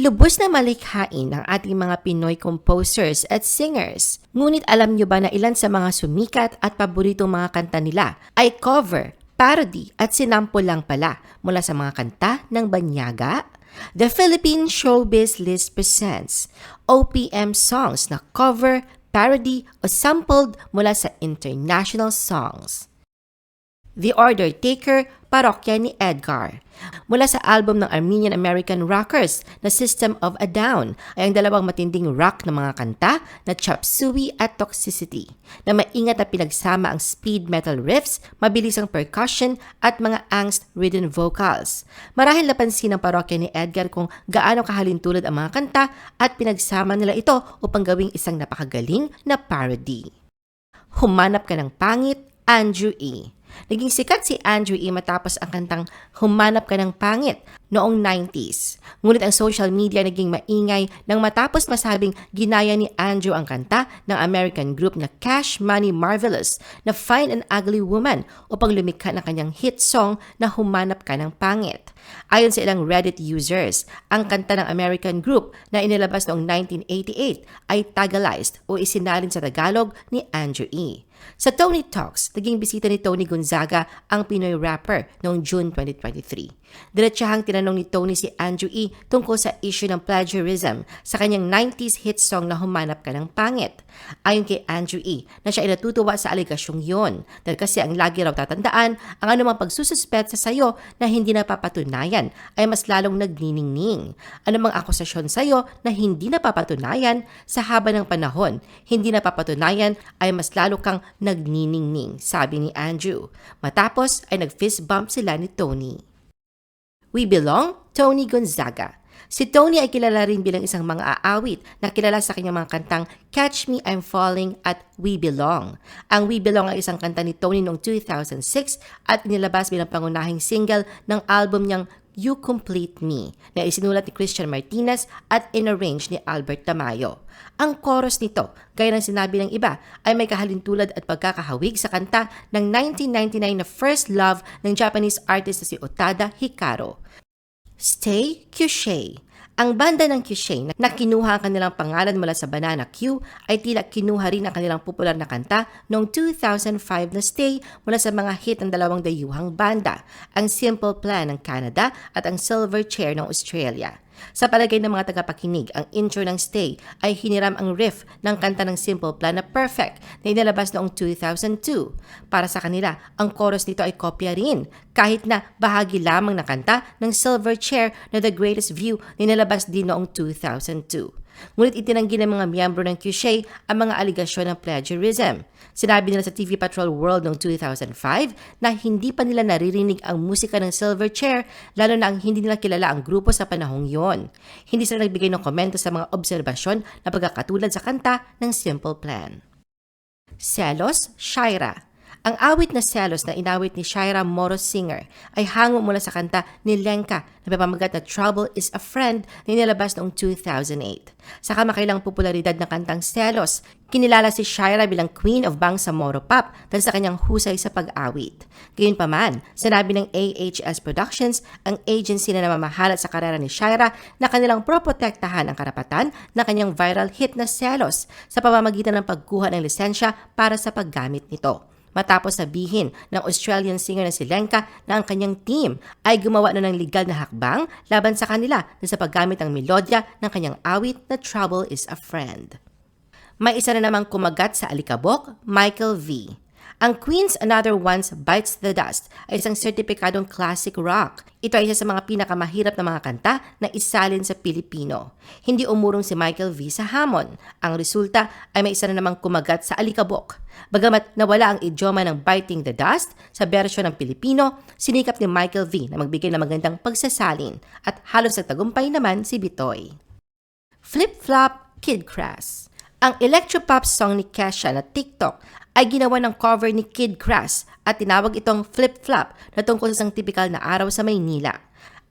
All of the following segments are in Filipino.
Lubos na malikhain ang ating mga Pinoy composers at singers. Ngunit alam nyo ba na ilan sa mga sumikat at paboritong mga kanta nila ay cover, parody at sinample lang pala mula sa mga kanta ng Banyaga? The Philippine Showbiz List presents OPM songs na cover, parody o sampled mula sa international songs. The Order Taker, Parokya ni Edgar. Mula sa album ng Armenian-American rockers na System of a Down ay ang dalawang matinding rock na mga kanta na Chop Suey at Toxicity na maingat na pinagsama ang speed metal riffs, mabilis ang percussion at mga angst-ridden vocals. Marahil napansin ng parokya ni Edgar kung gaano kahalintulad ang mga kanta at pinagsama nila ito upang gawing isang napakagaling na parody. Humanap ka ng pangit, Andrew E. Naging sikat si Andrew E. matapos ang kantang Humanap ka ng Pangit noong 90s. Ngunit ang social media naging maingay nang matapos masabing ginaya ni Andrew ang kanta ng American group na Cash Money Marvelous na Fine and Ugly Woman upang lumikha ng kanyang hit song na Humanap ka ng Pangit. Ayon sa ilang Reddit users, ang kanta ng American group na inilabas noong 1988 ay tagalized o isinalin sa Tagalog ni Andrew E. Sa Tony Talks, naging bisita ni Tony Gonzaga ang Pinoy rapper noong June 2023. Diretsahang tinanong ni Tony si Andrew E. tungkol sa issue ng plagiarism sa kanyang 90s hit song na Humanap Ka ng Pangit. Ayon kay Andrew E. na siya ay natutuwa sa aligasyong yon dahil kasi ang lagi raw tatandaan ang anumang pagsususpet sa sayo na hindi napapatunayan ay mas lalong nagniningning. Anumang akusasyon sayo na hindi napapatunayan sa haba ng panahon, hindi napapatunayan ay mas lalo kang nagniningning, sabi ni Andrew. Matapos ay nag-fist bump sila ni Tony. We Belong, Tony Gonzaga. Si Tony ay kilala rin bilang isang mga aawit na kilala sa kanyang mga kantang Catch Me, I'm Falling at We Belong. Ang We Belong ay isang kanta ni Tony noong 2006 at inilabas bilang pangunahing single ng album niyang You Complete Me na isinulat ni Christian Martinez at inarrange ni Albert Tamayo. Ang chorus nito, gaya ng sinabi ng iba, ay may kahalintulad at pagkakahawig sa kanta ng 1999 na First Love ng Japanese artist na si Otada Hikaru. Stay Kyushay. Ang banda ng Kyushay na kinuha ang kanilang pangalan mula sa Banana Q ay tila kinuha rin ang kanilang popular na kanta noong 2005 na Stay mula sa mga hit ng dalawang dayuhang banda, ang Simple Plan ng Canada at ang Silver Chair ng Australia. Sa palagay ng mga tagapakinig, ang intro ng Stay ay hiniram ang riff ng kanta ng Simple Plan na Perfect na inilabas noong 2002. Para sa kanila, ang chorus nito ay kopya rin, kahit na bahagi lamang na kanta ng Silver Chair na The Greatest View na inilabas din noong 2002. Ngunit itinanggi ng mga miyembro ng QSHA ang mga aligasyon ng plagiarism. Sinabi nila sa TV Patrol World noong 2005 na hindi pa nila naririnig ang musika ng Silverchair lalo na ang hindi nila kilala ang grupo sa panahong yon. Hindi sila nagbigay ng komento sa mga obserbasyon na pagkakatulad sa kanta ng Simple Plan. Selos, Shaira ang awit na Selos na inawit ni Shaira Moro Singer ay hango mula sa kanta ni Lenka na pamamagat na Trouble is a Friend na inilabas noong 2008. Sa kamakailang popularidad na kantang Selos, kinilala si Shaira bilang Queen of Bangsamoro Pop dahil sa kanyang husay sa pag-awit. Gayunpaman, sinabi ng AHS Productions, ang agency na namamahalat sa karera ni Shaira na kanilang proprotektahan ang karapatan ng kanyang viral hit na Selos sa pamamagitan ng pagkuha ng lisensya para sa paggamit nito matapos sabihin ng Australian singer na si Lenka na ang kanyang team ay gumawa na ng legal na hakbang laban sa kanila na sa paggamit ng melodya ng kanyang awit na Trouble is a Friend. May isa na namang kumagat sa alikabok, Michael V. Ang Queen's Another One's Bites the Dust ay isang sertipikadong classic rock. Ito ay isa sa mga pinakamahirap na mga kanta na isalin sa Pilipino. Hindi umurong si Michael V sa hamon. Ang resulta ay may isa na namang kumagat sa alikabok. Bagamat nawala ang idioma ng Biting the Dust sa bersyon ng Pilipino, sinikap ni Michael V na magbigay ng magandang pagsasalin at halos nagtagumpay naman si Bitoy. Flip-Flop Kid Crass ang electropop song ni Kesha na TikTok ay ginawa ng cover ni Kid Crass at tinawag itong Flip Flop na tungkol sa isang tipikal na araw sa Maynila.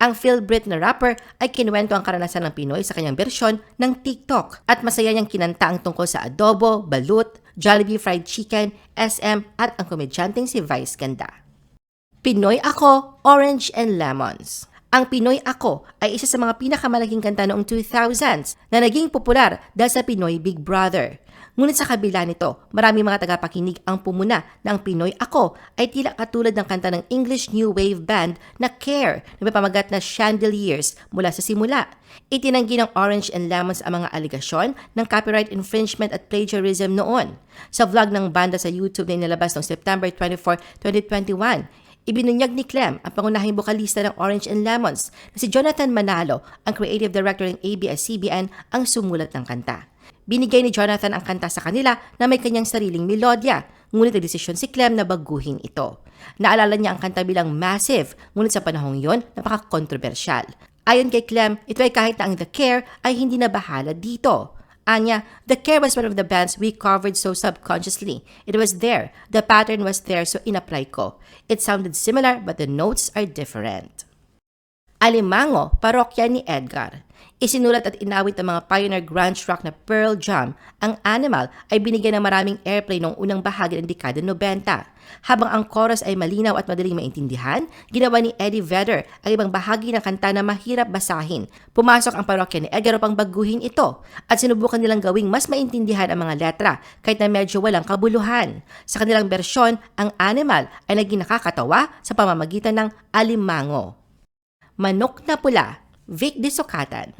Ang Phil Britt na rapper ay kinuwento ang karanasan ng Pinoy sa kanyang bersyon ng TikTok at masaya niyang kinanta ang tungkol sa adobo, balut, Jollibee fried chicken, SM at ang komedyanteng si Vice Ganda. Pinoy ako, Orange and Lemons. Ang Pinoy Ako ay isa sa mga pinakamalaking kanta noong 2000s na naging popular dahil sa Pinoy Big Brother. Ngunit sa kabila nito, marami mga tagapakinig ang pumuna na ang Pinoy Ako ay tila katulad ng kanta ng English New Wave Band na Care na may pamagat na Chandeliers mula sa simula. Itinanggi ng Orange and Lemons ang mga aligasyon ng copyright infringement at plagiarism noon. Sa vlog ng banda sa YouTube na inilabas noong September 24, 2021, Ibinunyag ni Clem, ang pangunahing bokalista ng Orange and Lemons, na si Jonathan Manalo, ang creative director ng ABS-CBN, ang sumulat ng kanta. Binigay ni Jonathan ang kanta sa kanila na may kanyang sariling melodya, ngunit nagdesisyon si Clem na baguhin ito. Naalala niya ang kanta bilang massive, ngunit sa panahong yon, napaka-kontrobersyal. Ayon kay Clem, ito ay kahit na ang The Care ay hindi na bahala dito. Anya, The Care was one of the bands we covered so subconsciously. It was there. The pattern was there so in-apply ko. It sounded similar but the notes are different. Alimango, parokya ni Edgar. Isinulat at inawit ng mga pioneer grunge rock na Pearl Jam, ang Animal ay binigyan ng maraming airplay noong unang bahagi ng dekada 90. Habang ang chorus ay malinaw at madaling maintindihan, ginawa ni Eddie Vedder ang ibang bahagi ng kanta na mahirap basahin. Pumasok ang parokya ni Edgar upang baguhin ito at sinubukan nilang gawing mas maintindihan ang mga letra kahit na medyo walang kabuluhan. Sa kanilang bersyon, ang Animal ay naging nakakatawa sa pamamagitan ng alimango. Manok na Pula, Vic de Sokatan.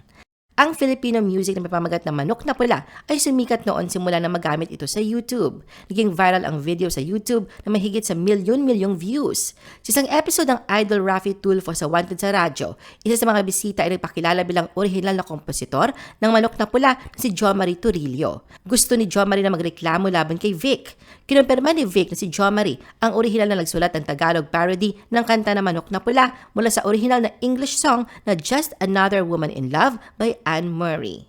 Ang Filipino music na may pamagat na Manok na Pula ay sumikat noon simula na magamit ito sa YouTube. Naging viral ang video sa YouTube na mahigit sa milyon-milyong views. Sa isang episode ng Idol Rafi Tulfo sa Wanted sa Radyo, isa sa mga bisita ay nagpakilala bilang original na kompositor ng Manok na Pula na si Jo Marie Turillo. Gusto ni Jo Marie na magreklamo laban kay Vic. Kinumpirma ni Vic na si Jo Marie ang original na nagsulat ng Tagalog parody ng kanta na Manok na Pula mula sa original na English song na Just Another Woman in Love by Anne Murray.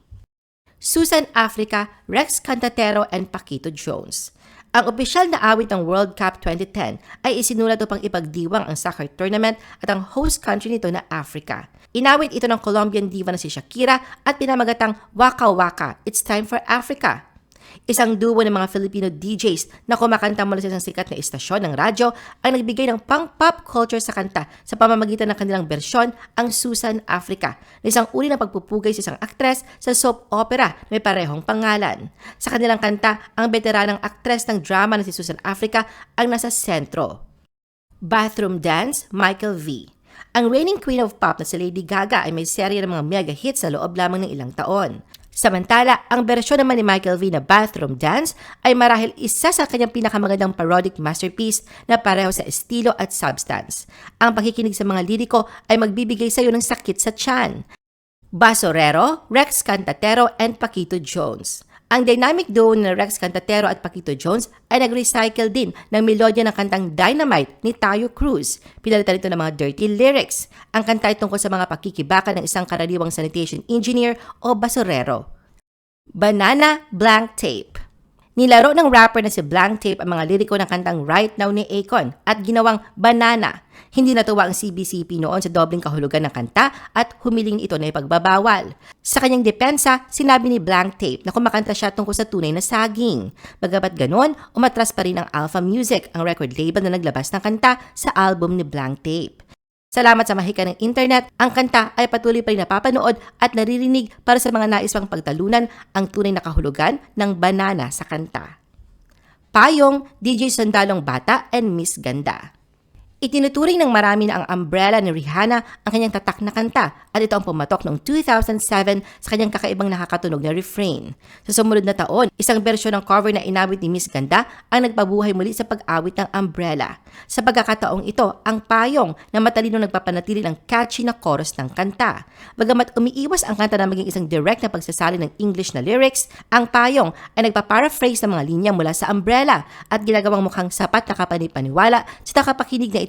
Susan Africa, Rex Cantatero, and Paquito Jones. Ang opisyal na awit ng World Cup 2010 ay isinulat upang ipagdiwang ang soccer tournament at ang host country nito na Africa. Inawit ito ng Colombian diva na si Shakira at pinamagatang Waka Waka, It's Time for Africa. Isang duo ng mga Filipino DJs na kumakanta mula sa isang sikat na istasyon ng radyo ang nagbigay ng pang-pop culture sa kanta sa pamamagitan ng kanilang bersyon, ang Susan Africa, na isang uri ng pagpupugay sa isang aktres sa soap opera na may parehong pangalan. Sa kanilang kanta, ang veteranang aktres ng drama na si Susan Africa ang nasa sentro. Bathroom Dance, Michael V. Ang reigning queen of pop na si Lady Gaga ay may serye ng mga mega hits sa loob lamang ng ilang taon. Samantala, ang bersyon naman ni Michael V na Bathroom Dance ay marahil isa sa kanyang pinakamagandang parodic masterpiece na pareho sa estilo at substance. Ang pakikinig sa mga liriko ay magbibigay sa iyo ng sakit sa tiyan. Basorero, Rex Cantatero, and Paquito Jones. Ang dynamic duo na Rex Cantatero at Paquito Jones ay nag-recycle din ng melodya ng kantang Dynamite ni Tayo Cruz. Pinalitan ito ng mga dirty lyrics. Ang kanta ay tungkol sa mga pakikibaka ng isang karaniwang sanitation engineer o basurero. Banana Blank Tape Nilaro ng rapper na si Blank Tape ang mga liriko ng kantang Right Now ni Akon at ginawang Banana. Hindi natuwa ang CBCP noon sa dobling kahulugan ng kanta at humiling ito na ipagbabawal. Sa kanyang depensa, sinabi ni Blank Tape na kumakanta siya tungkol sa tunay na saging. Bagamat ganon, umatras pa rin ang Alpha Music, ang record label na naglabas ng kanta sa album ni Blank Tape. Salamat sa mahika ng internet, ang kanta ay patuloy pa rin napapanood at naririnig para sa mga nais pang pagtalunan ang tunay na kahulugan ng banana sa kanta. Payong, DJ Sandalong Bata, and Miss Ganda. Itinuturing ng marami na ang umbrella ni Rihanna ang kanyang tatak na kanta at ito ang pumatok noong 2007 sa kanyang kakaibang nakakatunog na refrain. Sa sumunod na taon, isang bersyon ng cover na inawit ni Miss Ganda ang nagpabuhay muli sa pag-awit ng umbrella. Sa pagkakataong ito, ang payong na matalino nagpapanatili ng catchy na chorus ng kanta. Bagamat umiiwas ang kanta na maging isang direct na pagsasali ng English na lyrics, ang payong ay nagpa-paraphrase ng mga linya mula sa umbrella at ginagawang mukhang sapat na kapanipaniwala sa takapakinig na